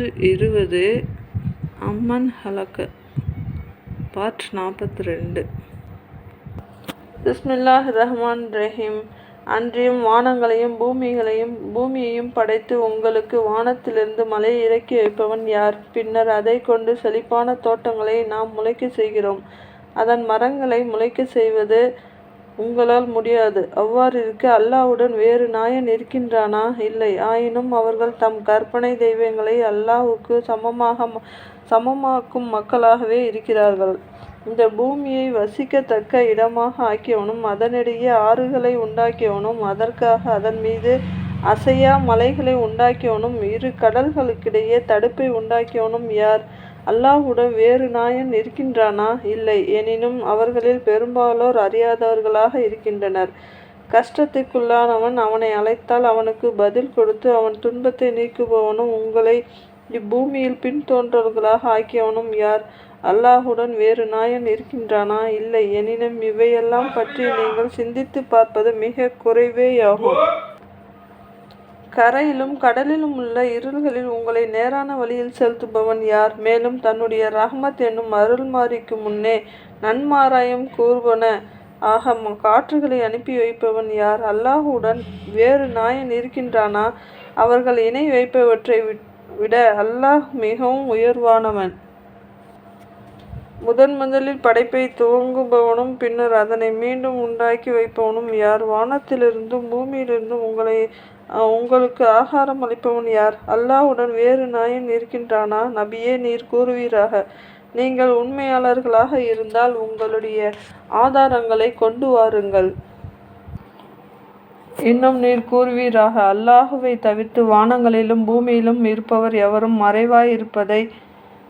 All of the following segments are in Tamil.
ஜுஸ் இருபது அம்மன் ஹலக்க. பார்ட் நாற்பத்தி ரெண்டு பிஸ்மில்லாஹ் ரஹ்மான் ரஹீம். அன்றியும் வானங்களையும் பூமிகளையும் பூமியையும் படைத்து உங்களுக்கு வானத்திலிருந்து மலை இறக்கி வைப்பவன் யார்? பின்னர் அதை கொண்டு செழிப்பான தோட்டங்களை நாம் முளைக்க செய்கிறோம். அதன் மரங்களை முளைக்க செய்வது உங்களால் முடியாது. அவ்வாறிருக்க அல்லாஹ்வுடன் வேறு நாயன் இருக்கின்றானா? இல்லை. ஆயினும் அவர்கள் தம் கற்பனை தெய்வங்களை அல்லாஹ்வுக்கு சமமாக சமமாக்கும் மக்களாகவே இருக்கிறார்கள். இந்த பூமியை வசிக்கத்தக்க இடமாக ஆக்கியவனும் அதனிடையே ஆறுகளை உண்டாக்கியவனும் அதற்காக அதன் மீது அசையா மலைகளை உண்டாக்கியவனும் இரு கடல்களுக்கிடையே தடுப்பை உண்டாக்கியவனும் யார்? அல்லாஹுடன் வேறு நாயன் இருக்கின்றானா? இல்லை. எனினும் அவர்களில் பெரும்பாலோர் அறியாதவர்களாக இருக்கின்றனர். கஷ்டத்திற்குள்ளானவன் அவனை அழைத்தால் அவனுக்கு பதில் கொடுத்து அவன் துன்பத்தை நீக்குபவனும் உங்களை இப்பூமியில் பின்தோன்றவர்களாக ஆக்கியவனும் யார்? அல்லாஹுடன் வேறு நாயன் இருக்கின்றானா? இல்லை. எனினும் இவையெல்லாம் பற்றி நீங்கள் சிந்தித்து பார்ப்பது மிக குறைவேயாகும். கரையிலும் கடலிலும் உள்ள இருள்களில் உங்களை நேரான வழியில் செலுத்துபவன் யார்? மேலும் தன்னுடைய ரஹ்மத் என்னும் அருள்மாரிக்கு முன்னே நன்மாராயம் கூறுவன ஆக காற்றுகளை அனுப்பி வைப்பவன் யார்? அல்லாஹுடன் வேறு நாயன் இருக்கின்றானா? அவர்கள் இணை வைப்பவற்றை விட அல்லாஹ் மிகவும் உயர்வானவன். முதன் முதலில் படைப்பை துவங்குபவனும் பின்னர் அதனை மீண்டும் உண்டாக்கி வைப்பவனும் யார்? வானத்திலிருந்தும் பூமியிலிருந்தும் உங்களை உங்களுக்கு ஆகாரம் அளிப்பவன் யார்? அல்லாஹ்வுடன் வேறு நாயன் இருக்கின்றானா? நபியே நீர் கூறுவீராக. நீங்கள் உண்மையாளர்களாக இருந்தால் உங்களுடைய ஆதாரங்களை கொண்டு வாருங்கள். இன்னும் நீர் கூறுவீராக. அல்லாஹுவை தவிர்த்து வானங்களிலும் பூமியிலும் இருப்பவர் எவரும் மறைவாய் இருப்பதை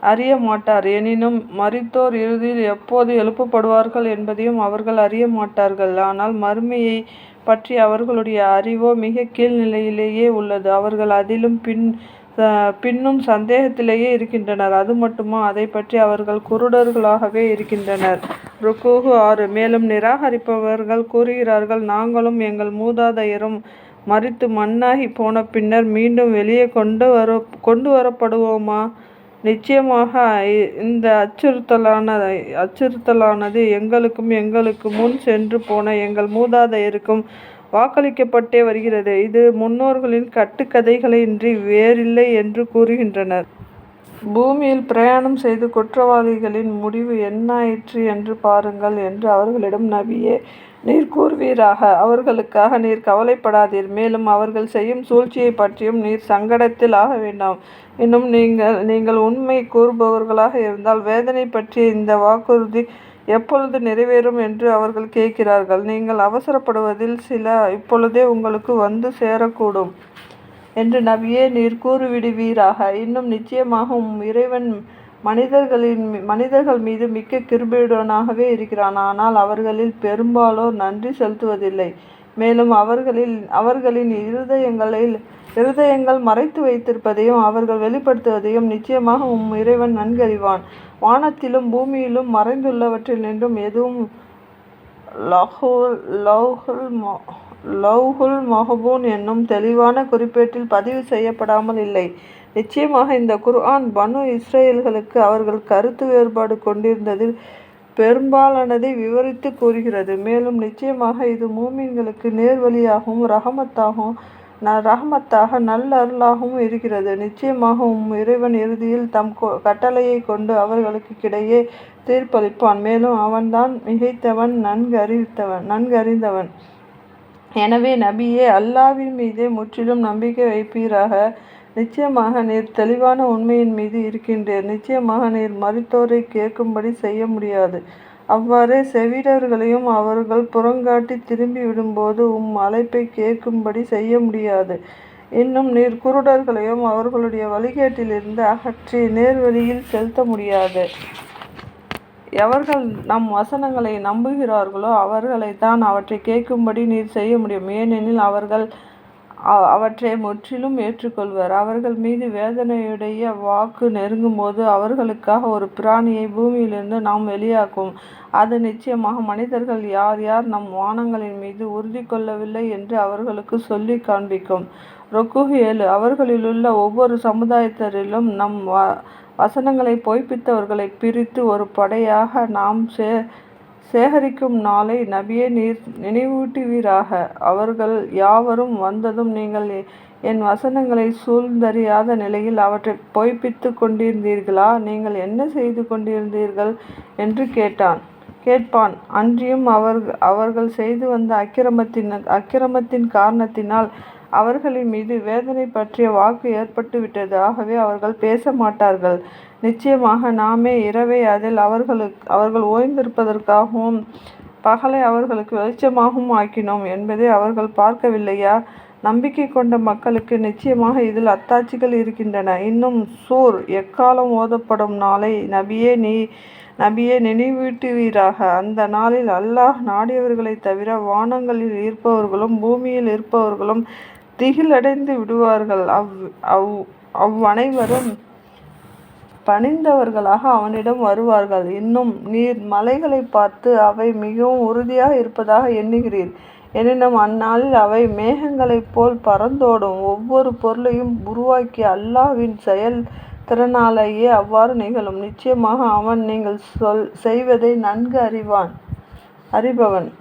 அறிய மாட்டார். எனினும் மறித்தோர் இறுதியில் எப்போது எழுப்பப்படுவார்கள் என்பதையும் அவர்கள் அறிய மாட்டார்கள். ஆனால் மறுமையை பற்றி அவர்களுடைய அறிவோ மிக கீழ்நிலையிலேயே உள்ளது. அவர்கள் அதிலும் பின் பின்னும் சந்தேகத்திலேயே இருக்கின்றனர். அது மட்டுமா? அதை பற்றி அவர்கள் குருடர்களாகவே இருக்கின்றனர். ருக்கூஹு ஆறு. மேலும் நிராகரிப்பவர்கள் கூறுகிறார்கள் நாங்களும் எங்கள் மூதாதையரும் மறித்து மண்ணாகி போன பின்னர் மீண்டும் வெளியே கொண்டு வர கொண்டு வரப்படுவோமா? நிச்சயமாக இந்த அச்சுறுத்தலான அச்சுறுத்தலானது எங்களுக்கும் எங்களுக்கு முன் சென்று போன எங்கள் மூதாதையருக்கும் வாக்களிக்கப்பட்டே வருகிறது. இது முன்னோர்களின் கட்டுக்கதைகளை இன்றி வேறில்லை என்று கூறுகின்றனர். பூமியில் பிரயாணம் செய்து குற்றவாளிகளின் முடிவு என்னாயிற்று என்று பாருங்கள் என்று அவர்களிடம் நபியே நீர் கூறுவீராக. அவர்களுக்காக நீர் கவலைப்படாதீர். மேலும் அவர்கள் செய்யும் சூழ்ச்சியை பற்றியும் நீர் சங்கடத்தில் ஆக வேண்டாம். இன்னும் நீங்கள் நீங்கள் உண்மை கூறுபவர்களாக இருந்தால் வேதனை பற்றிய இந்த வாக்குறுதி எப்பொழுது நிறைவேறும் என்று அவர்கள் கேட்கிறார்கள். நீங்கள் அவசரப்படுவதில் சில இப்பொழுதே உங்களுக்கு வந்து சேரக்கூடும். என்று நபியே நீர் கூறிவிடுவீராக. இன்னும் நிச்சயமாக உம் இறைவன் மனிதர்களின் மனிதர்கள் மீது மிக்க கிருபையுடனாகவே இருக்கிறான். ஆனால் அவர்களில் பெரும்பாலோர் நன்றி செலுத்துவதில்லை. மேலும் அவர்களில் அவர்களின் இருதயங்களில் இருதயங்கள் மறைத்து வைத்திருப்பதையும் அவர்கள் வெளிப்படுத்துவதையும் நிச்சயமாக உம் இறைவன் நன்கறிவான். வானத்திலும் பூமியிலும் மறைந்துள்ளவற்றில் நின்றும் எதுவும் லஹுல் லவ்ஹுல் லவ்ஹுல் மஹபூன் என்னும் தெளிவான குறிப்பேட்டில் பதிவு செய்யப்படாமல் இல்லை. நிச்சயமாக இந்த குர்ஆன் பனு இஸ்ரேல்களுக்கு அவர்கள் கருத்து வேறுபாடு கொண்டிருந்ததில் பெரும்பாலானதை விவரித்து கூறுகிறது. மேலும் நிச்சயமாக இது மூமின்களுக்கு நேர்வழியாகவும் ரஹமத்தாகவும் ந ரஹமத்தாக நல்லருளாகவும் இருக்கிறது. நிச்சயமாக உம் இறைவன் இறுதியில் தம் கட்டளையை கொண்டு அவர்களுக்கு கிடையே தீர்ப்பளிப்பான். மேலும் அவன்தான் மிகைத்தவன் நன்கறித்தவன் நன்கறிந்தவன். எனவே நபியே அல்லாவின் மீதே முற்றிலும் நம்பிக்கை வைப்பீராக. நிச்சயமாக நீர் தெளிவான உண்மையின் மீது இருக்கின்றீர். நிச்சயமாக நீர் மறித்தோரை கேட்கும்படி செய்ய முடியாது. அவ்வாறே செவிடர்களையும் அவர்கள் புறங்காட்டி திரும்பி விடும்போது உம் அழைப்பை கேட்கும்படி செய்ய முடியாது. இன்னும் நீர் குருடர்களையும் அவர்களுடைய வழிகேட்டிலிருந்து அகற்றி நேர்வழியில் செலுத்த முடியாது. எவர்கள் நம் வசனங்களை நம்புகிறார்களோ அவர்களை தான் அவற்றை கேட்கும்படி நீர் செய்ய முடியும். ஏனெனில் அவர்கள் அவற்றை முற்றிலும் ஏற்றுக்கொள்வர். அவர்கள் மீது வேதனையுடைய வாக்கு நெருங்கும்போது அவர்களுக்காக ஒரு பிராணியை பூமியிலிருந்து நாம் வெளியாக்கும். அது நிச்சயமாக மனிதர்கள் யார் யார் நம் வானங்களின் மீது உறுதி கொள்ளவில்லை என்று அவர்களுக்கு சொல்லி காண்பிக்கும். ருக்குஹ் ஏழு. அவர்களிலுள்ள ஒவ்வொரு சமுதாயத்தரிலும் நம் வ வசனங்களை பொய்ப்பித்தவர்களை பிரித்து ஒரு படையாக நாம் சே சேகரிக்கும் நாளை நபியே நீர் நினைவூட்டுவீராக. அவர்கள் யாவரும் வந்ததும் நீங்கள் என் வசனங்களை சூழ்ந்தறியாத நிலையில் அவற்றை பொய்ப்பித்துக் கொண்டிருந்தீர்களா? நீங்கள் என்ன செய்து கொண்டிருந்தீர்கள்? என்று கேட்டான் கேட்பான். அன்றியும் அவர்கள் செய்து வந்த அக்கிரமத்தின் அக்கிரமத்தின் காரணத்தினால் அவர்களின் மீது வேதனை பற்றிய வாக்கு ஏற்பட்டுவிட்டது. ஆகவே அவர்கள் பேச மாட்டார்கள். நிச்சயமாக நாமே இரவை அதில் அவர்களுக்கு அவர்கள் ஓய்ந்திருப்பதற்காகவும் பகலை அவர்களுக்கு வெளிச்சமாகவும் ஆக்கினோம் என்பதை அவர்கள் பார்க்கவில்லையா? நம்பிக்கை கொண்ட மக்களுக்கு நிச்சயமாக இதில் அத்தாட்சிகள் இருக்கின்றன. இன்னும் சூர் எக்காலம் ஓதப்படும் நாளை நபியே நீ நபியே நினைவூட்டுவீராக. அந்த நாளில் அல்லாஹ் நாடியவர்களை தவிர வானங்களில் இருப்பவர்களும் பூமியில் இருப்பவர்களும் திகிலடைந்து விடுவார்கள். அவ் அவ் அவ்வனைவரும் பணிந்தவர்களாக அவனிடம் வருவார்கள். இன்னும் நீர் மலைகளைப் பார்த்து அவை மிகவும் உறுதியாக இருப்பதாக எண்ணுகிறீர். எனினும் அந்நாளில் அவை மேகங்களைப் போல் பறந்தோடும். ஒவ்வொரு பொருளையும் உருவாக்கிய அல்லாஹ்வின் செயல் திறனாலேயே அவ்வாறு நிகழும். நிச்சயமாக அவன் நீங்கள் சொல் செய்வதை நன்கு அறிவான் அறிபவன்.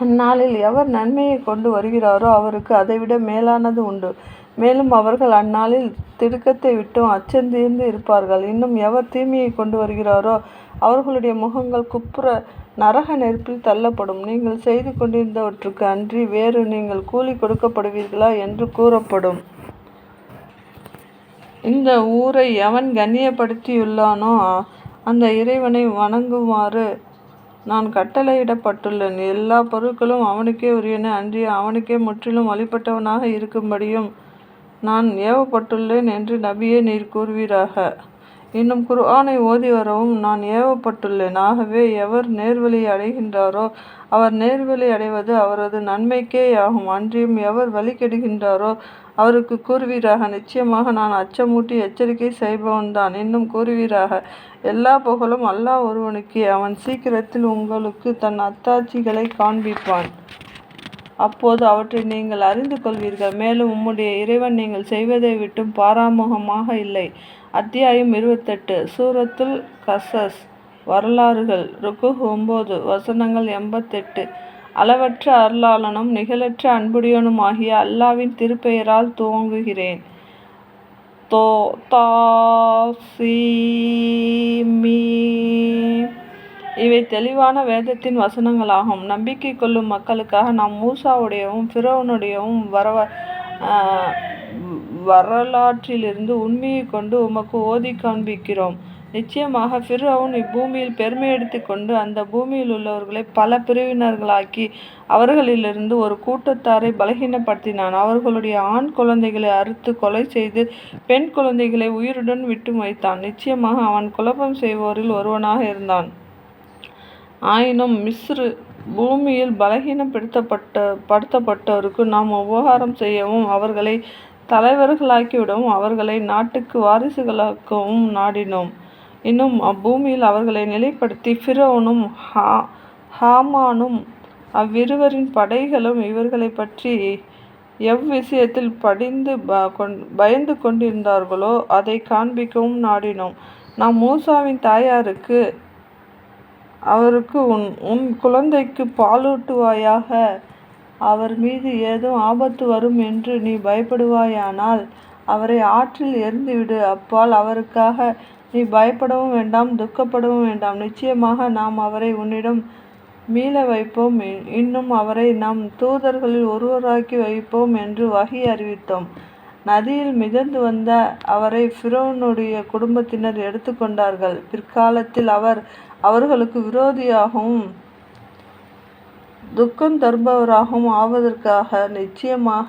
அந்நாளில் எவர் நன்மையை கொண்டு வருகிறாரோ அவருக்கு அதைவிட மேலானது உண்டு. மேலும் அவர்கள் அந்நாளில் திடுக்கத்தை விட்டும் அச்சந்தீர்ந்து இருப்பார்கள். இன்னும் எவர் தீமையை கொண்டு வருகிறாரோ அவர்களுடைய முகங்கள் குப்புற நரக நெருப்பில் தள்ளப்படும். நீங்கள் செய்து கொண்டிருந்தவற்றுக்கு அன்றி வேறு நீங்கள் கூலி கொடுக்கப்படுவீர்களா? என்று கூறப்படும். இந்த ஊரை எவன் கண்ணியப்படுத்தியுள்ளானோ அந்த இறைவனை வணங்குமாறு நான் கட்டளையிடப்பட்டுள்ளேன். எல்லா பொருட்களும் அவனுக்கே உரியன அன்றி அவனுக்கே முற்றிலும் வழிபட்டவனாக இருக்கும்படியும் நான் ஏவப்பட்டுள்ளேன் என்று நபியே நீர் கூறுவீராக. இன்னும் குர்ஆனை ஓதி வரவும் நான் ஏவப்பட்டுள்ளேன். ஆகவே எவர் நேர்வழியை அடைகின்றாரோ அவர் நேர்வழி அடைவது அவரது நன்மைக்கேயாகும். அன்றியும் எவர் வழிகெடுகின்றாரோ அவருக்கு கூறுவீராக நிச்சயமாக நான் அச்சமூட்டி எச்சரிக்கை செய்பவன்தான். இன்னும் கூறுவீராக எல்லா புகழும் அல்லாஹ் ஒருவனுக்கே. அவன் சீக்கிரத்தில் உங்களுக்கு தன் அத்தாட்சிகளை காண்பிப்பான். அப்போது அவற்றை நீங்கள் அறிந்து கொள்வீர்கள். மேலும் உம்முடைய இறைவன் நீங்கள் செய்வதை விட்டும் பாராமுகமாக இல்லை. அத்தியாயம் இருபத்தெட்டு சூரத்துல் கசஸ் வரலாறுகள் ருக்குஹ் ஒம்பது வசனங்கள் எண்பத்தெட்டு அளவற்ற அருளாளனும் நிகழற்ற அன்புடையனுமாகிய அல்லாவின் திருப்பெயரால் துவங்குகிறேன். தோ தா சீம் இவை தெளிவான வேதத்தின் வசனங்களாகும். நம்பிக்கை கொள்ளும் மக்களுக்காக நாம் மூசாவுடையவும் பிர்அவுனுடையவும் வரலாற்றிலிருந்து உண்மையை கொண்டு உமக்கு ஓதி காண்பிக்கிறோம். நிச்சயமாக பிர்அவுன் இப்பூமியில் பெருமையடித்துக் கொண்டு பூமியில் உள்ளவர்களை பல பிரிவினர்களாக்கி அவர்களிலிருந்து ஒரு கூட்டத்தாரை பலகீனப்படுத்தினான். அவர்களுடைய ஆண் குழந்தைகளை அறுத்து கொலை செய்து பெண் குழந்தைகளை உயிருடன் விட்டு வைத்தான். நிச்சயமாக அவன் குழப்பம் செய்வோரில் ஒருவனாக இருந்தான். ஆயினும் மிஸ்ரு பூமியில் பலகீனப்படுத்தப்பட்டோருக்கு நாம் உபகாரம் செய்யவும் அவர்களை தலைவர்களாக்கிவிடவும் அவர்களை நாட்டுக்கு வாரிசுகளாக்கவும் நாடினோம். இன்னும் அப்பூமியில் அவர்களை நிலைப்படுத்தி ஃபிரோனும் ஹா ஹாமானும் அவ்விருவரின் படைகளும் இவர்களைப் பற்றி எவ்விஷயத்தில் படிந்து பயந்து கொண்டிருந்தார்களோ அதை காண்பிக்கவும் நாடினோம். நாம் மூசாவின் தாயாருக்கு அவருக்கு உன் உன் குழந்தைக்கு பாலூட்டுவாயாக. அவர் மீது ஏதும் ஆபத்து வரும் என்று நீ பயப்படுவாயானால் அவரை ஆற்றில் எறிந்துவிடு. அப்பால் அவருக்காக நீ பயப்படவும் வேண்டாம் துக்கப்படவும் வேண்டாம். நிச்சயமாக நாம் அவரை உன்னிடம் மீள வைப்போம். இன்னும் அவரை நம் தூதர்களில் ஒருவராக்கி வைப்போம் என்று வகி அறிவித்தோம். நதியில் மிதந்து வந்த அவரை ஃபிரோனுடைய குடும்பத்தினர் எடுத்துக்கொண்டார்கள் பிற்காலத்தில் அவர் அவர்களுக்கு விரோதியாகவும் துக்கம் தருபவராகவும் ஆவதற்காக. நிச்சயமாக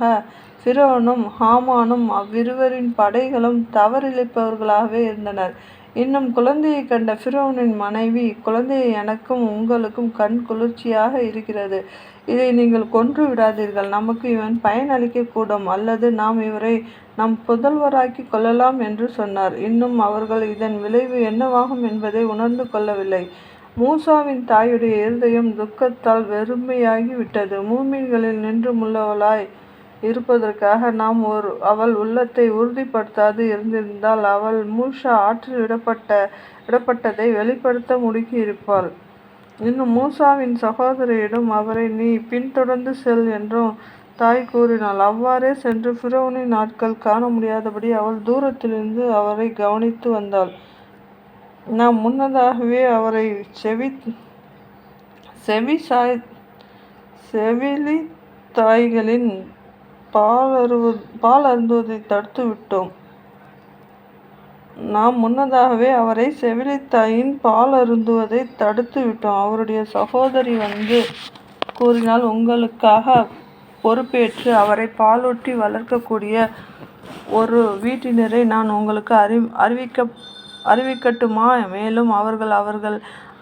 ஃபிரோனும் ஹாமானும் அவ்விருவரின் படைகளும் தவறிழைப்பவர்களாகவே இருந்தனர். இன்னும் குழந்தையை கண்ட ஃபிரோனின் மனைவி குழந்தையை எனக்கும் உங்களுக்கும் கண் குளிர்ச்சியாக இருக்கிறது. இதை நீங்கள் கொன்று விடாதீர்கள். நமக்கு இவன் பயன் அளிக்கக்கூடும். அல்லது நாம் இவரை நம் புதல்வராக்கி கொள்ளலாம் என்று சொன்னார். இன்னும் அவர்கள் இதன் விளைவு என்னவாகும் என்பதை உணர்ந்து கொள்ளவில்லை. மூசாவின் தாயுடைய இருதயம் துக்கத்தால் வெறுமையாகி விட்டது. மூமின்களில் நின்றுமுள்ளவளாய் இருப்பதற்காக நாம் ஒரு அவள் உள்ளத்தை உறுதிப்படுத்தாது இருந்திருந்தால் அவள் மூஷா ஆற்றில் விடப்பட்ட விடப்பட்டதை வெளிப்படுத்த முடுக்கியிருப்பாள். இன்னும் மூசாவின் சகோதரியிடம் அவரை நீ பின்தொடர்ந்து செல் என்றும் தாய் கூறினாள். அவ்வாறே சென்று பிறவுனின் நாட்கள் காண முடியாதபடி அவள் தூரத்திலிருந்து அவரை கவனித்து வந்தாள். நாம் முன்னதாகவே அவரை செவி செவிசாய் செவிலி தாய்களின் பால் அருந்துவதைத் தடுத்து விட்டோம். நாம் முன்னதாகவே அவரை செவிலித்தாயின் பால் அருந்துவதை தடுத்து விட்டோம். அவருடைய சகோதரி வந்து கூறினால் உங்களுக்காக பொறுப்பேற்று அவரை பாலூட்டி வளர்க்கக்கூடிய ஒரு வீட்டினரை நான் உங்களுக்கு அறி அறிவிக்க அறிவிக்கட்டுமா? மேலும் அவர்கள் அவர்கள்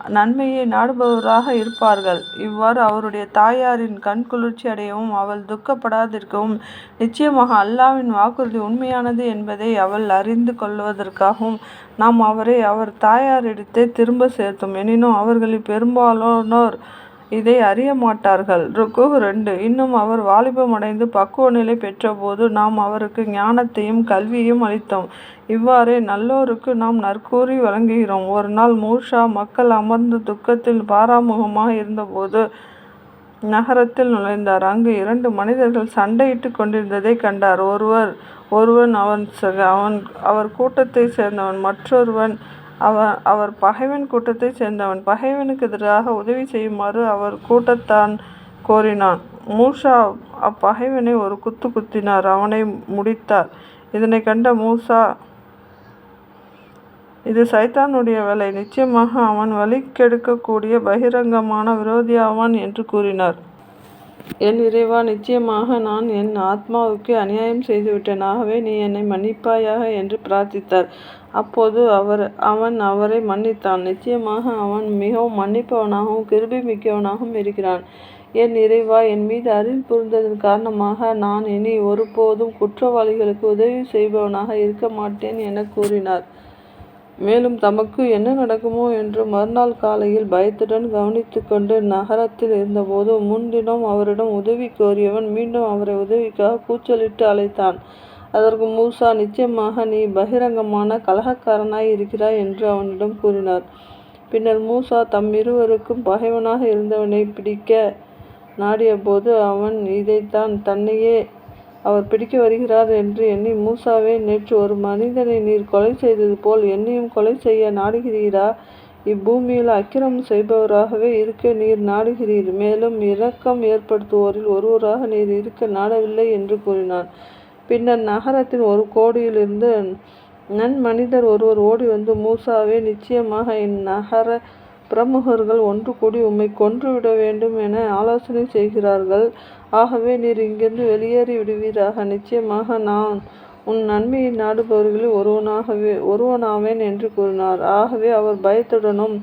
நன்மையை நாடுபவராக இருப்பார்கள். இவ்வாறு அவருடைய தாயாரின் கண்குளிர்ச்சி அடையவும் அவள் துக்கப்படாதிருக்கவும் நிச்சயமாக அல்லாஹ்வின் வாக்குறுதி உண்மையானது என்பதை அவள் அறிந்து கொள்வதற்காகவும் நாம் அவரை அவர் தாயாரிடத்தை திரும்ப சேர்த்தோம். எனினும் அவர்களில் பெரும்பாலானோர் இதை அறியமாட்டார்கள். ருக்கு ரெண்டு இன்னும் அவர் வாலிபமடைந்து பக்குவ நிலை பெற்றபோது நாம் அவருக்கு ஞானத்தையும் கல்வியையும் அளித்தோம். இவ்வாறே நல்லோருக்கு நாம் நற்கூறி வழங்குகிறோம். ஒரு நாள் மூஷா மக்கள் அமர்ந்து துக்கத்தில் பாராமுகமாக இருந்தபோது நகரத்தில் நுழைந்தார். அங்கு இரண்டு மனிதர்கள் சண்டையிட்டு கொண்டிருந்ததைக் கண்டார். ஒருவர் ஒருவன் அவன் அவன் அவர் கூட்டத்தை சேர்ந்தவன் மற்றொருவன் அவன் அவர் பகைவன் கூட்டத்தைச் சேர்ந்தவன். பகைவனுக்கு எதிராக உதவி செய்யுமாறு அவர் கூட்டத்தான் கோரினான். மூஷா அப்பகைவனை ஒரு குத்து குத்தினார் அவனை முடித்தார். இதனை கண்ட மூசா இது சைத்தானுடைய வேலை. நிச்சயமாக அவன் வழிகெடுக்கக்கூடிய பகிரங்கமான விரோதியாவான் என்று கூறினார். என் இறைவா நிச்சயமாக நான் என் ஆத்மாவுக்கு அநியாயம் செய்துவிட்டேன். ஆகவே நீ என்னை மன்னிப்பாயாக என்று பிரார்த்தித்தார். அப்போது அவர் அவன் அவரை மன்னித்தான். நிச்சயமாக அவன் மிகவும் மன்னிப்பவனாகவும் கிருபி மிக்கவனாகவும் இருக்கிறான். என் இறைவா என் மீது அருள் புரிந்ததன் காரணமாக நான் இனி ஒருபோதும் குற்றவாளிகளுக்கு உதவி செய்பவனாக இருக்க மாட்டேன் என கூறினார். மேலும் தமக்கு என்ன நடக்குமோ என்று மறுநாள் காலையில் பயத்துடன் கவனித்துக்கொண்டு நகரத்தில் இருந்தபோது முன்தினம் அவரிடம் உதவி கோரியவன் மீண்டும் அவரை உதவிக்காக கூச்சலிட்டு அழைத்தான். அதற்கு மூசா நிச்சயமாக நீ பகிரங்கமான கலகக்காரனாய் இருக்கிறாய் என்று அவனிடம் கூறினார். பின்னர் மூசா தம்மிருவருக்கும் பகைவனாக இருந்தவனை பிடிக்க நாடியபோது அவன் இதைத்தான் தன்னையே அவர் பிடிக்க வருகிறார் என்று எண்ணி மூசாவே நேற்று ஒரு மனிதனை நீர் கொலை செய்தது போல் என்னையும் கொலை செய்ய நாடுகிறீரா? இப்பூமியில் அக்கிரமம் செய்பவராகவே இருக்க நீர் நாடுகிறீர். மேலும் இரக்கம் ஏற்படுத்துவோரில் ஒருவராக நீர் இருக்க நாடவில்லை என்று கூறினான். பின்னர் நகரத்தின் ஒரு கோடியிலிருந்து நன் மனிதர் ஒருவர் ஓடி வந்து மூசாவே நிச்சயமாக என் நகர பிரமுகர்கள் ஒன்று கூடி உம்மை கொன்றுவிட வேண்டும் என ஆலோசனை செய்கிறார்கள். ஆகவே நீர் இங்கிருந்து வெளியேறி விடுவீராக. நிச்சயமாக நான் உன் நன்மையை நாடுபவர்களில் ஒருவனாகவே ஒருவனாவேன் என்று கூறினார். ஆகவே அவர் பயத்துடனும்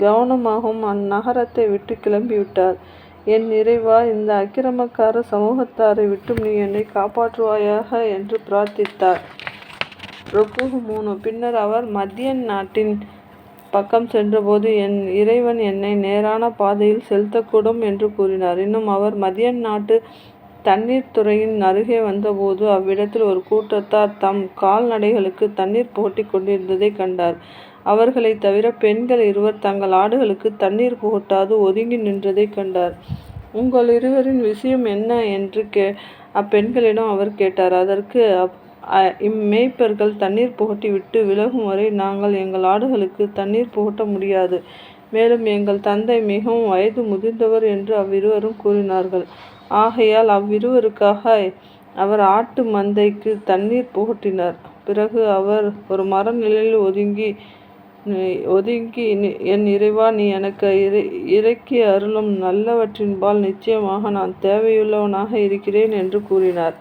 கவனமாகவும் அந்நகரத்தை விட்டு கிளம்பிவிட்டார். என் இறைவா இந்த அக்கிரமக்கார சமூகத்தாரை விட்டும் நீ என்னை காப்பாற்றுவாயாக என்று பிரார்த்தித்தார். ருக்கூ மூணு. பின்னர் அவர் மத்தியன் நாட்டின் பக்கம் சென்றபோது என் இறைவன் என்னை நேரான பாதையில் செலுத்தக்கூடும் என்று கூறினார். இன்னும் அவர் மதிய நாட்டு தண்ணீர் துறையின் அருகே வந்தபோது அவ்விடத்தில் ஒரு கூட்டத்தார் தம் கால்நடைகளுக்கு தண்ணீர் போட்டி கொண்டிருந்ததை கண்டார். அவர்களை தவிர பெண்கள் இருவர் தங்கள் ஆடுகளுக்கு தண்ணீர் புகட்டாது ஒதுங்கி நின்றதை கண்டார். உங்கள் இருவரின் விஷயம் என்ன? என்று கே அப்பெண்களிடம் அவர் கேட்டார். அதற்கு அப் இம்மேய்ப்பர்கள் தண்ணீர் புகட்டிவிட்டு விலகும்வரை நாங்கள் எங்கள் ஆடுகளுக்கு தண்ணீர் புகட்ட முடியாது. மேலும் எங்கள் தந்தை மிகவும் வயது முதிர்ந்தவர் என்று அவ்விருவரும் கூறினார்கள். ஆகையால் அவ்விருவருக்காக அவர் ஆட்டு மந்தைக்கு தண்ணீர் புகட்டினார். பிறகு அவர் ஒரு மர ஒதுங்கி ஒதுங்கி என் இறைவா நீ எனக்கு இறக்கி அருளும் நல்லவற்றின்பால் நிச்சயமாக நான் தேவையுள்ளவனாக இருக்கிறேன் என்று கூறினார்.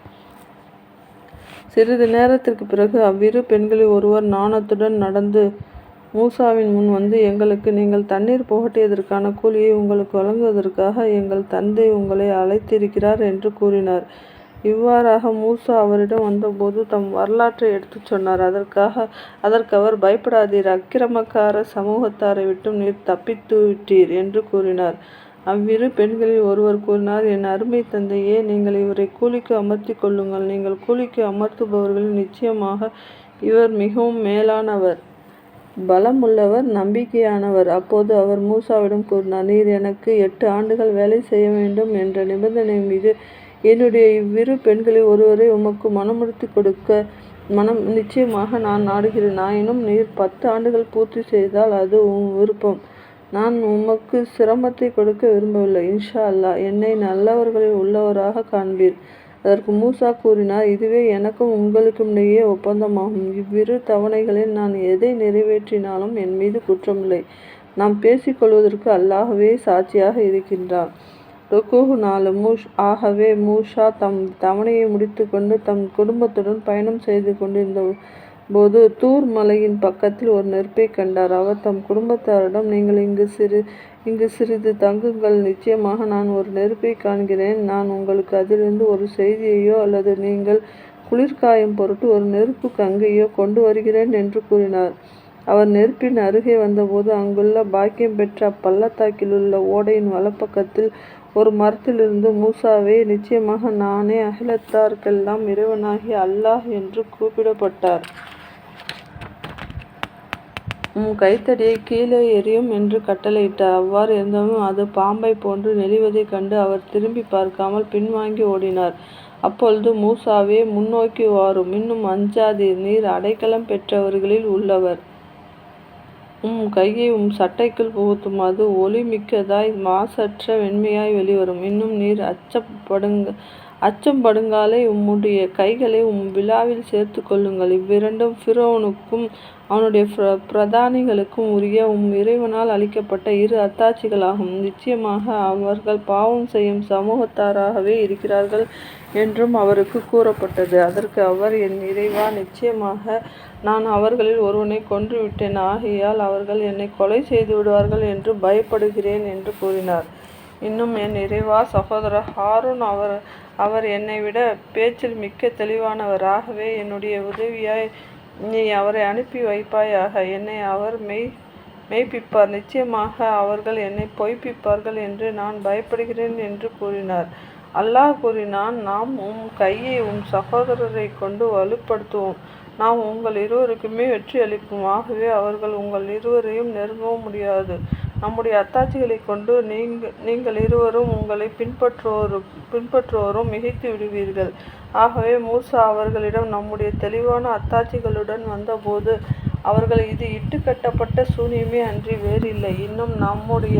சிறிது நேரத்திற்கு பிறகு அவ்விரு பெண்களில் ஒருவர் நாணத்துடன் நடந்து மூசாவின் முன் வந்து எங்களுக்கு நீங்கள் தண்ணீர் புகட்டியதற்கான கூலியை உங்களுக்கு வழங்குவதற்காக எங்கள் தந்தை உங்களை அழைத்திருக்கிறார் என்று கூறினார். இவ்வாறாக மூசா அவரிடம் வந்தபோது தம் வரலாற்றை எடுத்துச் சொன்னார். அதற்காக அதற்கு அவர் பயப்படாதீர் அக்கிரமக்கார சமூகத்தாரை விட்டும் நீர் தப்பித்து விட்டீர் என்று கூறினார். அவ்விரு பெண்களில் ஒருவர் கூறினார் என் அருமை தந்தையே நீங்கள் இவரை கூலிக்கு அமர்த்திக் கொள்ளுங்கள் நீங்கள் கூலிக்கு அமர்த்துபவர்களில் நிச்சயமாக இவர் மிகவும் மேலானவர் பலமுள்ளவர் நம்பிக்கையானவர் அப்போது அவர் மூசாவிடம் கூறினார் நீர் எனக்கு எட்டு ஆண்டுகள் வேலை செய்ய வேண்டும் என்ற நிபந்தனை மீது என்னுடைய இவ்விரு பெண்களில் ஒருவரை உமக்கு மனமுறுத்தி கொடுக்க மனம் நிச்சயமாக நான் நாடுகிறேன். ஆயினும் நீர் பத்து ஆண்டுகள் பூர்த்தி செய்தால் அது உம் விருப்பம். நான் உமக்கு சிரமத்தை கொடுக்க விரும்பவில்லை. இன்ஷா அல்லா என்னை நல்லவர்களில் உள்ளவராக காண்பீர். அதற்கு மூசா கூறினார் இதுவே எனக்கும் உங்களுக்கும் இடையே ஒப்பந்தமாகும். இவ்விரு தவணைகளில் நான் எதை நிறைவேற்றினாலும் என் மீது குற்றமில்லை. நாம் பேசிக்கொள்வதற்கு அல்லாகவே சாட்சியாக இருக்கின்றான் ருக்குஹு நாலு மூஷ் ஆகவே மூஷா தம் தவணையை முடித்துக்கொண்டு தம் குடும்பத்துடன் பயணம் செய்து கொண்டிருந்த போது தூர் மலையின் பக்கத்தில் ஒரு நெருப்பை கண்டார். அவர் தம் குடும்பத்தாரிடம் நீங்கள் இங்கு சிறு இங்கு சிறிது தங்குங்கள். நிச்சயமாக நான் ஒரு நெருப்பை காண்கிறேன். நான் உங்களுக்கு அதிலிருந்து ஒரு செய்தியையோ அல்லது நீங்கள் குளிர்காயம் பொருட்டு ஒரு நெருப்பு கங்கையோ கொண்டு வருகிறேன் என்று கூறினார். அவர் நெருப்பின் அருகே வந்தபோது அங்குள்ள பாக்கியம் பெற்ற அப்பள்ளத்தாக்கில் உள்ள ஓடையின் வலப்பக்கத்தில் ஒரு மரத்திலிருந்து மூசாவே நிச்சயமாக நானே அகிலத்தார்க்கெல்லாம் இறைவனாகி அல்லாஹ் என்று கூப்பிடப்பட்டார். உம் கைத்தடியை கீழே எரியும் என்று கட்டளையிட்டார். அவ்வாறு இருந்தவும் அது பாம்பை போன்று நெளிவதைக் கண்டு அவர் திரும்பி பார்க்காமல் பின்வாங்கி ஓடினார். அப்பொழுது மூசாவே முன்னோக்கி வாரும். இன்னும் அஞ்சாதீர். நீர் அடைக்கலம் பெற்றவர்களில் உள்ளவர். உம் கையை உம் சட்டைக்குள் புகுத்தும் அது ஒளி மிக்கதாய் மாசற்ற வெண்மையாய் வெளிவரும். இன்னும் நீர் அச்சப்படுங்க அச்சம் படுங்காலை உம்முடைய கைகளை உம் விழாவில் சேர்த்து கொள்ளுங்கள். இவ்விரண்டும் ஃபிரோனுக்கும் அவனுடைய பிரதானிகளுக்கும் உரிய உம் இறைவனால் அளிக்கப்பட்ட இரு அத்தாட்சிகளாகும். நிச்சயமாக அவர்கள் பாவம் செய்யும் சமூகத்தாராகவே இருக்கிறார்கள் என்றும் அவருக்கு கூறப்பட்டது. அதற்கு அவர் என் இறைவா நிச்சயமாக நான் அவர்களில் ஒருவனை கொன்றுவிட்டேன். ஆகையால் அவர்கள் என்னை கொலை செய்து விடுவார்கள் என்று பயப்படுகிறேன் என்று கூறினார். இன்னும் என் இறைவா சகோதரர் ஹாரூன் அவர் அவர் என்னை விட பேச்சில் மிக்க தெளிவானவராகவே என்னுடைய உதவியாய் நீ அவரை அனுப்பி வைப்பாயாக. என்னை அவர் மெய் மெய்ப்பிப்பார். நிச்சயமாக அவர்கள் என்னை பொய்ப்பிப்பார்கள் என்று நான் பயப்படுகிறேன் என்று கூறினார். அல்லாஹ் கூறினான் நாம் உம் கையை உம் சகோதரரை கொண்டு வலுப்படுத்துவோம். நாம் உங்கள் இருவருக்குமே வெற்றி அளிப்போம். ஆகவே அவர்கள் உங்கள் இருவரையும் நெருங்கவும் முடியாது. நம்முடைய அத்தாட்சிகளை கொண்டு நீங்கள் நீங்கள் இருவரும் உங்களை பின்பற்றுவோரும் பின்பற்றுவோரும் மிகைத்து விடுவீர்கள். ஆகவே மூசா அவர்களிடம் நம்முடைய தெளிவான அத்தாட்சிகளுடன் வந்தபோது அவர்கள் இது இட்டுக்கட்டப்பட்ட சூனியமே அன்றி வேறில்லை. இன்னும் நம்முடைய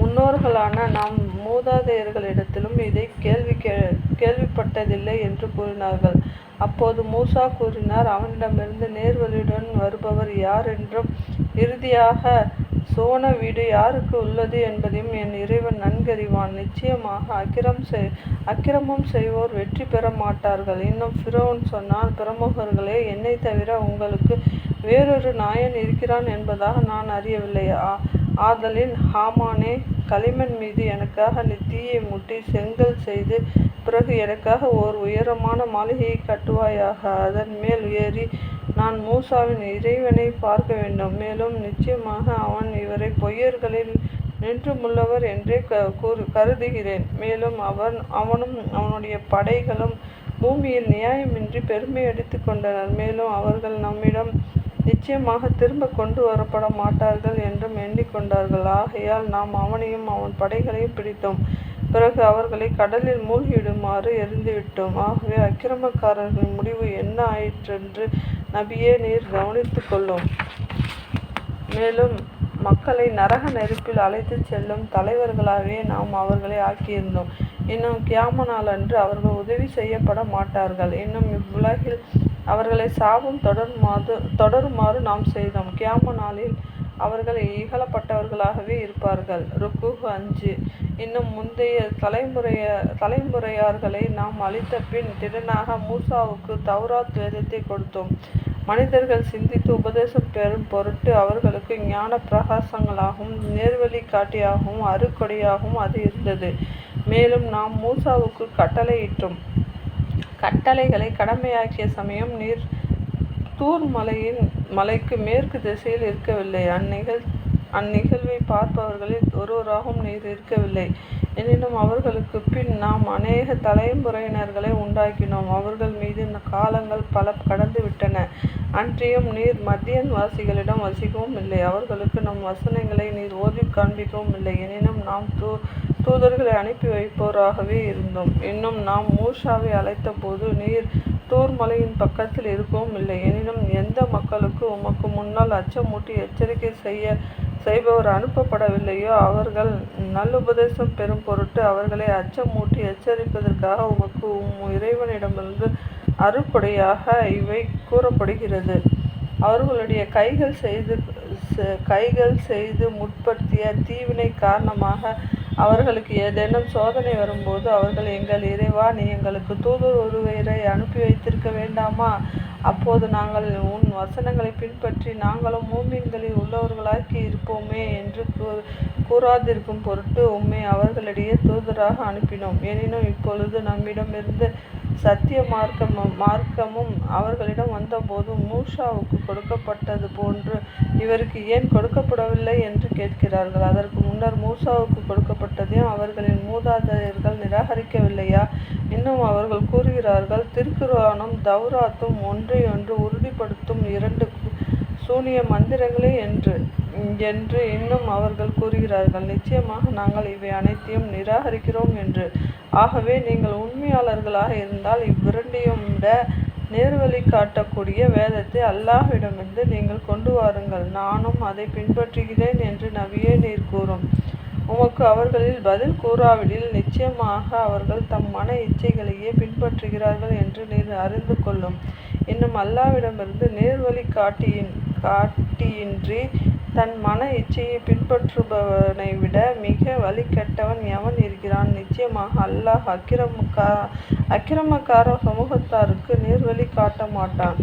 முன்னோர்களான நம் மூதாதையர்களிடத்திலும் இதை கேள்வி கே கேள்விப்பட்டதில்லை என்று கூறினார்கள். அப்போது மூசா கூறினார் அவனிடமிருந்து நேர்வழியுடன் வருபவர் யார் என்றும் இறுதியாக சோன வீடு யாருக்கு உள்ளது என்பதையும் என் இறைவன் நன்கறிவான். நிச்சயமாக அக்கிரம் செய் அக்கிரமம் செய்வோர் வெற்றி பெற மாட்டார்கள். இன்னும் ஃபிரோன் சொன்னால் பிரமுகர்களே என்னை தவிர உங்களுக்கு வேறொரு நாயன் இருக்கிறான் என்பதாக நான் அறியவில்லை ஆதலின் ஹாமானே களிமண் மீது எனக்காக நீ தீயை முட்டி செங்கல் செய்து பிறகு எனக்காக ஓர் உயரமான மாளிகையை கட்டுவாயாக. அதன் மேல் ஏறி நான் மூசாவின் இறைவனை பார்க்க வேண்டும். மேலும் நிச்சயமாக அவன் இவரை பொய்யர்களில் நின்றுமுள்ளவர் என்றே க கூறு கருதுகிறேன். மேலும் அவன் அவனும் அவனுடைய படைகளும் பூமியில் நியாயமின்றி பெருமை அடித்து கொண்டனர். மேலும் அவர்கள் நம்மிடம் நிச்சயமாக திரும்ப கொண்டு வரப்பட மாட்டார்கள் என்றும் எண்ணிக்கொண்டார்கள். ஆகையால் நாம் அவனையும் அவன் படைகளையும் பிடித்தோம். பிறகு அவர்களை கடலில் மூழ்கிவிடுமாறு எரிந்துவிட்டோம் ஆகவே அக்கிரமக்காரர்களின் முடிவு என்ன ஆயிற்றென்று நபியே நீர் கவனித்து கொள்ளும். மேலும் மக்களை நரக நெருப்பில் அழைத்து செல்லும் தலைவர்களாகவே நாம் அவர்களை ஆக்கியிருந்தோம். இன்னும் கியாம நாளன்று அவர்கள் உதவி செய்யப்பட மாட்டார்கள். இன்னும் இவ்வுலகில் அவர்களை சாபம் தொடருமாறு தொடருமாறு நாம் செய்தோம். கியாம நாளில் அவர்கள் இகழப்பட்டவர்களாகவே இருப்பார்கள். ருக்கு அஞ்சு. இன்னும் முந்தைய தலைமுறைய தலைமுறையார்களை நாம் அளித்த பின் திடனாக மூசாவுக்கு தௌராத் வேதத்தை கொடுத்தோம். மனிதர்கள் சிந்தித்து உபதேசம் பெறும் பொருட்டு அவர்களுக்கு ஞான பிரகாசங்களாகவும் நேர்வழி காட்டியாகவும் அருக்கொடையாகவும் அது இருந்தது. மேலும் நாம் மூசாவுக்கு கட்டளையிட்டோம். கட்டளைகளை கடமையாக்கிய சமயம் நீர் தூர் மலையின் மலைக்கு மேற்கு திசையில் இருக்கவில்லை அந்நிகழ் அந்நிகழ்வை பார்ப்பவர்களில் ஒருவராகவும் நீர் இருக்கவில்லை. எனினும் அவர்களுக்கு பின் நாம் அநேக தலைமுறையினர்களை உண்டாக்கினோம். அவர்கள் மீது காலங்கள் பல கடந்துவிட்டன. அன்றியும் நீர் மத்தியன்வாசிகளிடம் வசிக்கவும் இல்லை. அவர்களுக்கு நம் வசனங்களை நீர் ஓதி காண்பிக்கவும் இல்லை. எனினும் நாம் தூ தூதர்களை அனுப்பி வைப்போராகவே இருந்தோம். இன்னும் நாம் மூசாவை அழைத்தபோது நீர் தூர் மலையின் பக்கத்தில் இருக்கவும் இல்லை. எனினும் எந்த மக்களுக்கு உமக்கு முன்னால் அச்சமூட்டி எச்சரிக்கை செய்ய செய்பவர் அனுப்பப்படவில்லையோ அவர்கள் நல்லுபதேசம் பெறும் பொருட்டு அவர்களை அச்சமூட்டி எச்சரிப்பதற்காக உமக்கு உம் இறைவனிடமிருந்து அருள்கொடையாக இவை கூறப்படுகிறது. அவர்களுடைய கைகள் செய்து கைகள் செய்து முற்படுத்திய தீவினை காரணமாக அவர்களுக்கு ஏதேனும் சோதனை வரும்போது அவர்கள் எங்கள் இறைவா நீ எங்களுக்கு தூதர் ஒருவரை அனுப்பி வைத்திருக்க வேண்டாமா? அப்போது நாங்கள் உன் வசனங்களைப் பின்பற்றி நாங்களும் மூமின்களில் உள்ளவர்களாக்கி இருப்போமே என்று கூறாதிருக்கும் பொருட்டு உம்மை அவர்களிடையே தூதராக அனுப்பினோம். எனினும் இப்பொழுது நம்மிடமிருந்து சத்திய மார்க்கமும் அவர்களிடம் வந்தபோது மூஷாவுக்கு கொடுக்கப்பட்டது போன்று இவருக்கு ஏன் கொடுக்கப்படவில்லை என்று கேட்கிறார்கள். அதற்கு முன்னர் மூசாவுக்கு கொடுக்கப்பட்டதையும் அவர்களின் மூதாதையர்கள் நிராகரிக்கவில்லையா? இன்னும் அவர்கள் கூறுகிறார்கள் திருக்குர்ஆனும் தௌராத்தும் ஒன்றையொன்று உறுதிப்படுத்தும் இரண்டு சூனிய மந்திரங்களே என்று. என்று இன்னும் அவர்கள் கூறுகிறார்கள் நிச்சயமாக நாங்கள் இவை அனைத்தையும் நிராகரிக்கிறோம் என்று. ஆகவே நீங்கள் உண்மையாளர்களாக இருந்தால் இவ்விரண்டையும்விட நேர்வழி காட்டக்கூடிய வேதத்தை அல்லாஹ்விடமிருந்து நீங்கள் கொண்டு வாருங்கள். நானும் அதை பின்பற்றுகிறேன் என்று நபியே நீர் கூறும். உமக்கு அவர்களில் பதில் கூறாவிடில் நிச்சயமாக அவர்கள் தம் மன இச்சைகளையே பின்பற்றுகிறார்கள் என்று நீர் அறிந்து கொள்ளும். இன்னும் அல்லாஹ்விடமிருந்து நேர்வழி காட்டியின்றி தன் மன இச்சையை பின்பற்றுபவனை விட மிக வழிகெட்டவன் எவன் இருக்கிறான்? நிச்சயமாக அல்லாஹ் அக்கிரமக்கார சமூகத்தாருக்கு நேர்வழி காட்டமாட்டான்.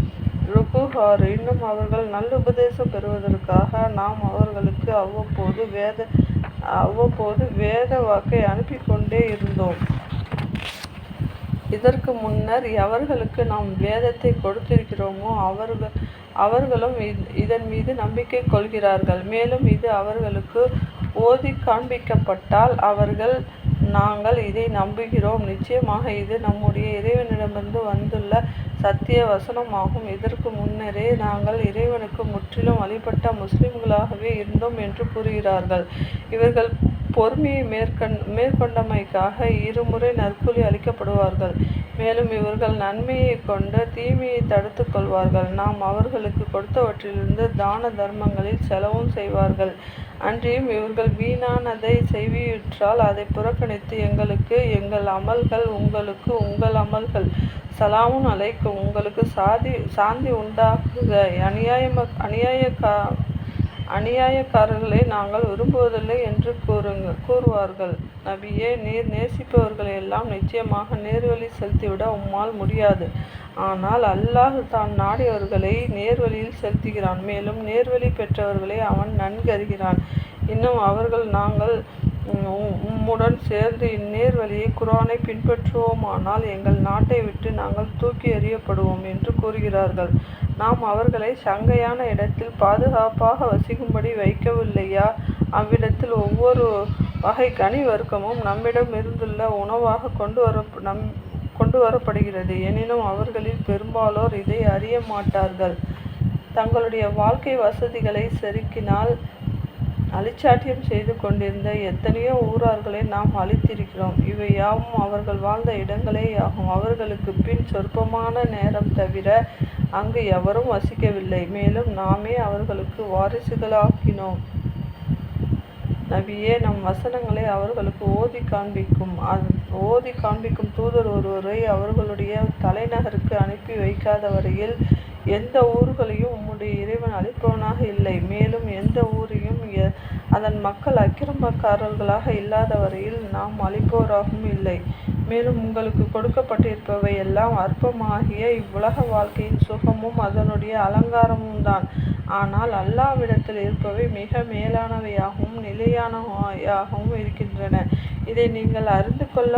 மாட்டான் ஆறு இன்னும் அவர்கள் நல்லுபதேசம் பெறுவதற்காக நாம் அவர்களுக்கு அவ்வப்போது வேத அவ்வப்போது வேத வாக்கை அனுப்பி கொண்டே இருந்தோம். இதற்கு முன்னர் எவர்களுக்கு நாம் வேதத்தை கொடுத்திருக்கிறோமோ அவர்கள் அவர்களும் இதன் மீது நம்பிக்கை கொள்கிறார்கள். மேலும் இது அவர்களுக்கு ஓதி காண்பிக்கப்பட்டால் அவர்கள் நாங்கள் இதை நம்புகிறோம். நிச்சயமாக இது நம்முடைய இறைவனிடமிருந்து வந்துள்ள சத்திய வசனமாகும். இதற்கு முன்னரே நாங்கள் இறைவனுக்கு முற்றிலும் வழிபட்ட முஸ்லிம்களாகவே இருந்தோம் என்று கூறுகிறார்கள். இவர்கள் பொறுமையை மேற்கொண்டமைக்காக இருமுறை நற்கூலி அளிக்கப்படுவார்கள். மேலும் இவர்கள் நன்மையை கொண்டு தீமையை தடுத்து கொள்வார்கள். நாம் அவர்களுக்கு கொடுத்தவற்றிலிருந்து தான தர்மங்களில் செலவும் செய்வார்கள். அன்றியும் இவர்கள் வீணானதை செய்வியுற்றால் அதை புறக்கணித்து எங்களுக்கு எங்கள் அமல்கள் உங்களுக்கு உங்கள் அமல்கள் சலாமுன் அலைக்கும் உங்களுக்கு சாந்தி உண்டாகுக அநியாயக்காரர்களை நாங்கள் விரும்புவதில்லை என்று கூறுவார்கள். நபியே நீர் நேசிப்பவர்களையெல்லாம் நிச்சயமாக நேர்வழி செலுத்திவிட உம்மால் முடியாது. ஆனால் அல்லாஹ் தான் நாடியவர்களை நேர்வழியில் செலுத்துகிறான். மேலும் நேர்வழி பெற்றவர்களை அவன் நன்கறிகிறான். இன்னும் அவர்கள் நாங்கள் உம்முடன் சேர்ந்து இந்நேர்வழியை குரானை பின்பற்றுவோமானால் எங்கள் நாட்டை விட்டு நாங்கள் தூக்கி எறியப்படுவோம் என்று கூறுகிறார்கள். நாம் அவர்களை சங்கையான இடத்தில் பாதுகாப்பாக வசிக்கும்படி வைக்கவில்லையா? அவ்விடத்தில் ஒவ்வொரு வகை கனி வர்க்கமும் நம்மிடமிருந்துள்ள உணவாக கொண்டு வர நம் கொண்டு வரப்படுகிறது. எனினும் அவர்களில் பெரும்பாலோர் இதை அறிய மாட்டார்கள் தங்களுடைய வாழ்க்கை வசதிகளை செருக்கினால் அழிச்சாட்டியம் செய்து கொண்டிருந்த எத்தனையோ ஊரார்களை நாம் அழித்திருக்கிறோம். இவை யாவும் அவர்கள் வாழ்ந்த இடங்களே ஆகும் அவர்களுக்கு பின் சொற்பமான நேரம் தவிர அங்கு எவரும் வசிக்கவில்லை. மேலும் நாமே அவர்களுக்கு வாரிசுகளாக்கினோம். நபியே நம் வசனங்களை அவர்களுக்கு ஓதிக் காண்பிக்கும். ஓதி காண்பிக்கும் தூதர் ஒருவரை அவர்களுடைய தலைநகருக்கு அனுப்பி வைக்காத வரையில் எந்த ஊர்களையும் உம்முடைய இறைவன் அளிப்பவனாக இல்லை. மேலும் எந்த ஊரையும் அதன் மக்கள் அக்கிரமக்காரர்களாக இல்லாத வரையில் நாம் அழிப்போராகவும் இல்லை. மேலும் உங்களுக்கு கொடுக்கப்பட்டிருப்பவை எல்லாம் அற்பமாகிய இவ்வுலக வாழ்க்கையின் சுகமும் அதனுடைய அலங்காரமும் தான் ஆனால் அல்லாவிடத்தில் இருப்பவை மிக மேலானவையாகவும் நிலையானவையாகவும் இருக்கின்றன. இதை நீங்கள் அறிந்து கொள்ள